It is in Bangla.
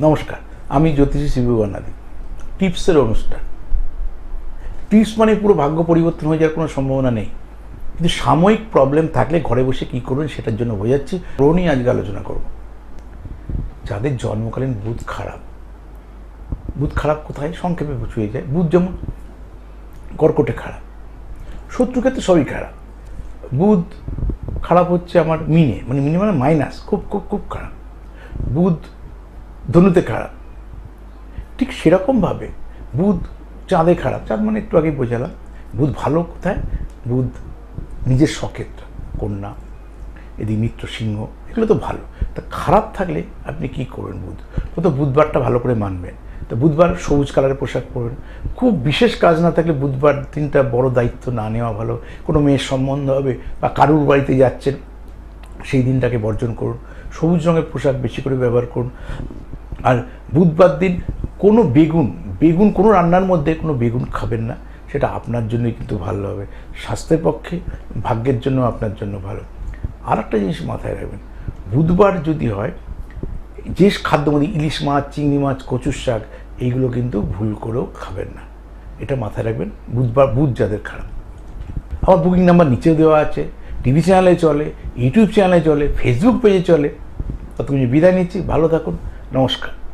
নমস্কার, আমি জ্যোতিষী শিবু বানাদি টিপসের অনুষ্ঠান। টিপস মানে পুরো ভাগ্য পরিবর্তন হয়ে যাওয়ার কোনো সম্ভাবনা নেই। কিন্তু সাময়িক প্রবলেম থাকলে ঘরে বসে কী করবেন সেটার জন্য বোঝাচ্ছি। ওর নিয়ে আজকে আলোচনা করব। যাদের জন্মকালীন বুধ খারাপ বুধ খারাপ কোথায়? সংক্ষেপে বুঝিয়ে যায়। বুধ যেমন কর্কটে খারাপ শত্রু ক্ষেত্রে সবই খারাপ। বুধ খারাপ হচ্ছে আমার মিনে মানে মিনে মানে মাইনাস খুব খুব খুব খারাপ। বুধ ধনুতে খারাপ। ঠিক সেরকমভাবে বুধ চাঁদে খারাপ। চাঁদ মানে একটু আগে বোঝালাম। বুধ ভালো কোথায়? বুধ নিজের সক্ষেত্র কন্যা, এদিকে মিত্র সিংহ, এগুলো তো ভালো। তা খারাপ থাকলে আপনি কি করবেন বুধ? ও তো বুধবারটা ভালো করে মানবেন। তো বুধবার সবুজ কালারের পোশাক পরবেন। খুব বিশেষ কাজ না থাকলে বুধবার দিনটা বড় দায়িত্ব না নেওয়া ভালো। কোনো মেয়ের সম্বন্ধ হবে বা কারুর বাড়িতে যাচ্ছেন, সেই দিনটাকে বর্জন করুন। সবুজ রঙের পোশাক বেশি করে ব্যবহার করুন। আর বুধবার দিন কোনো বেগুন বেগুন কোনো রান্নার মধ্যে কোনো বেগুন খাবেন না। সেটা আপনার জন্যই কিন্তু ভালো হবে। স্বাস্থ্যের পক্ষে, ভাগ্যের জন্য আপনার জন্য ভালো। আর একটা জিনিস মাথায় রাখবেন, বুধবার যদি হয়, যে খাদ্য মধ্যে ইলিশ মাছ, চিংড়ি মাছ, কচুর শাক, এইগুলো কিন্তু ভুল করেও খাবেন না। এটা মাথায় রাখবেন, বুধবার বুধ যাদের খারাপ। আমার বুকিং নাম্বার নিচেও দেওয়া আছে টিভি চ্যানেলে চলে ইউটিউব চ্যানেলে চলে ফেসবুক পেজে চলে। ততক্ষণ বিদায় নিচ্ছি, ভালো থাকুন। নমস্কার